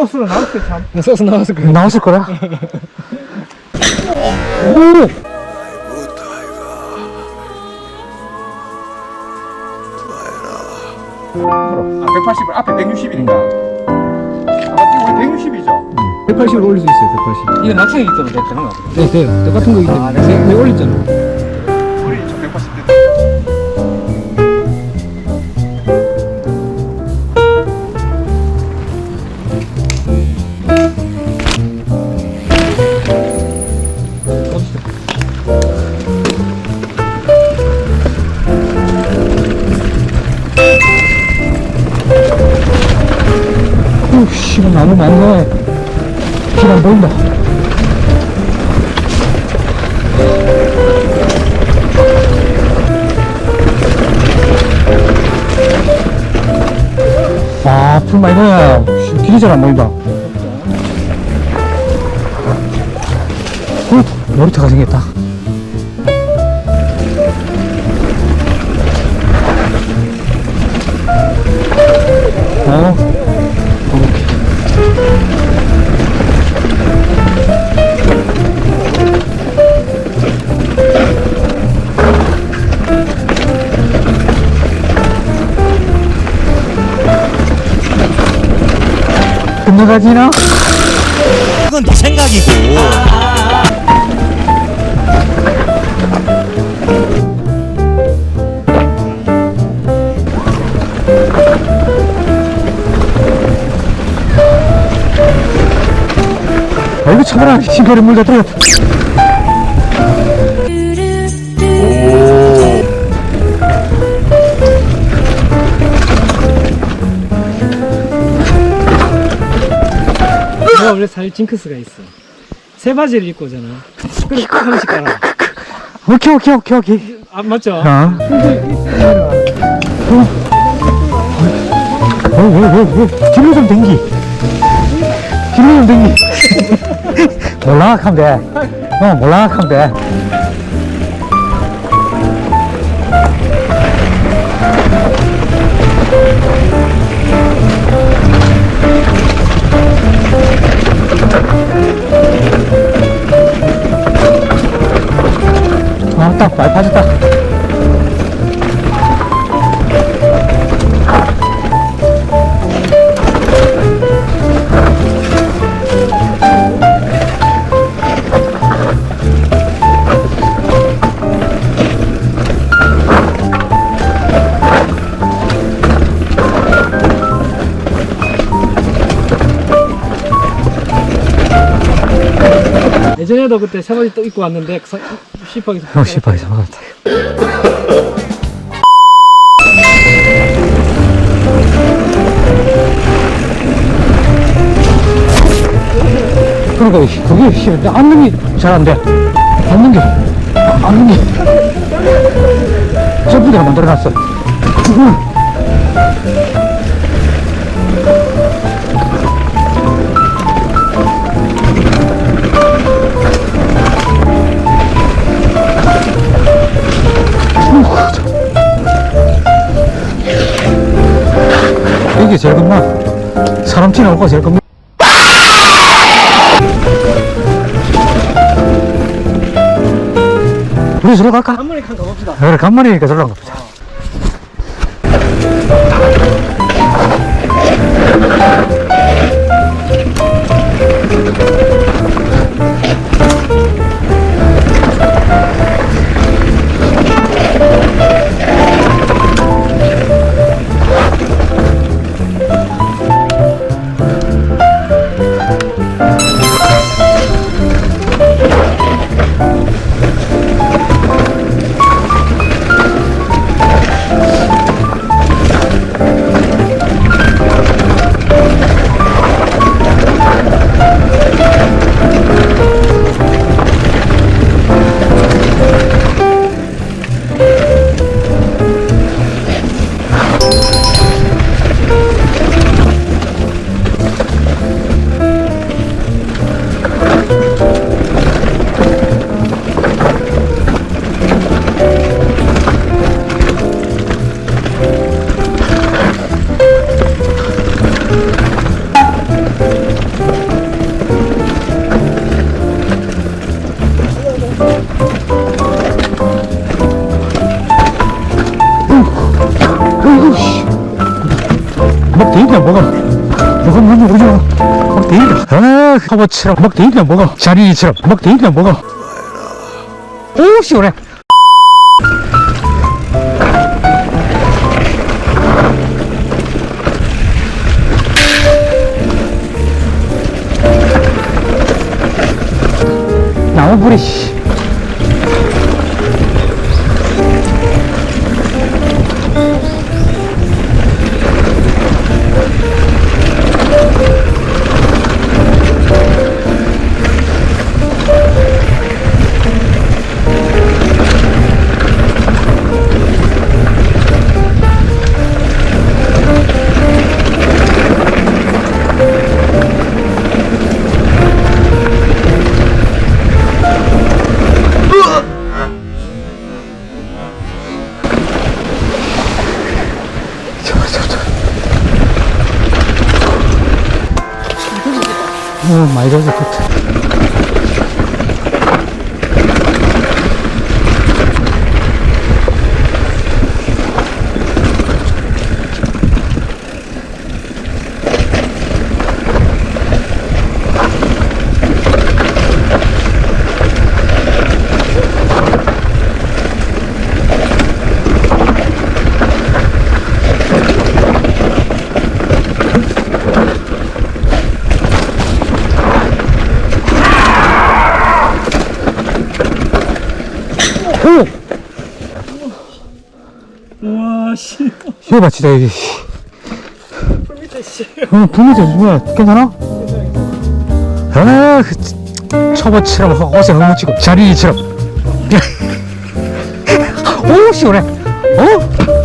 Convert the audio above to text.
소스로 나올 때 참. 소스 나왔을 거야. 나왔을 거라. 오! 아, 180을 앞에 160이니까. 아마 우리 160이죠? 180을 올릴 수 있어요, 180. 이거 낙상이기 때문에 되는 거 같아. 네, 돼요. 똑같은 거기 때문에. 네, 네, 올렸잖아. 오, 씨, 나무 많네. 길안 보인다. 아, 풀 많이 나야. 씨, 길이 잘 안 보인다. 어, 놀이터가 생겼다. 어, 끝내가지나? 그건 네 생각이고 아이고, 참아라. 신가리 물다 들어갔다. 원래 살 징크스가 있어. 새 바지를 입고 오잖아. 한 번씩 깔아. 오케이, 오케이, 오케이, 오케이. 아, 맞죠? 어? 어, 어, 어, 어, 길로 좀 댕기. 길로 좀 댕기. 몰랑하면 돼. 어, 몰랑하면 돼. 아, 빠졌다. 예전에도 그때 새 바지 또 입고 왔는데, 서- 시퍼에서. 어, 씨발, 잡아갔다. 그러니까, 씨, 그게, 씨, 앉는 게 잘 안 돼. 앉는 게, 앉는 게. 저분들가 만들어놨어. 제일 겁나. 사람 튀는 거가 제일 겁나. 우리 저러 갈까? 한 번에 칸 가봅시다. 그래, 간만이니까 가보자. 먼 저 오지 마. 막 데인다. 아, 허버치럼. 막 데인다 먹어. 자리처럼. 막 데인다 먹어. 오, 시원해. 나무 뿌리, 씨. 어, 많이 젖을 것 같아. 우와 씨 이거 봐, 진짜, 여기. 밑에 씨 어, 분위기 뭐야? 괜찮아? 아, 그, 초보처럼 옷에 흠묻히고 자리처럼. 오, 시원해. 어?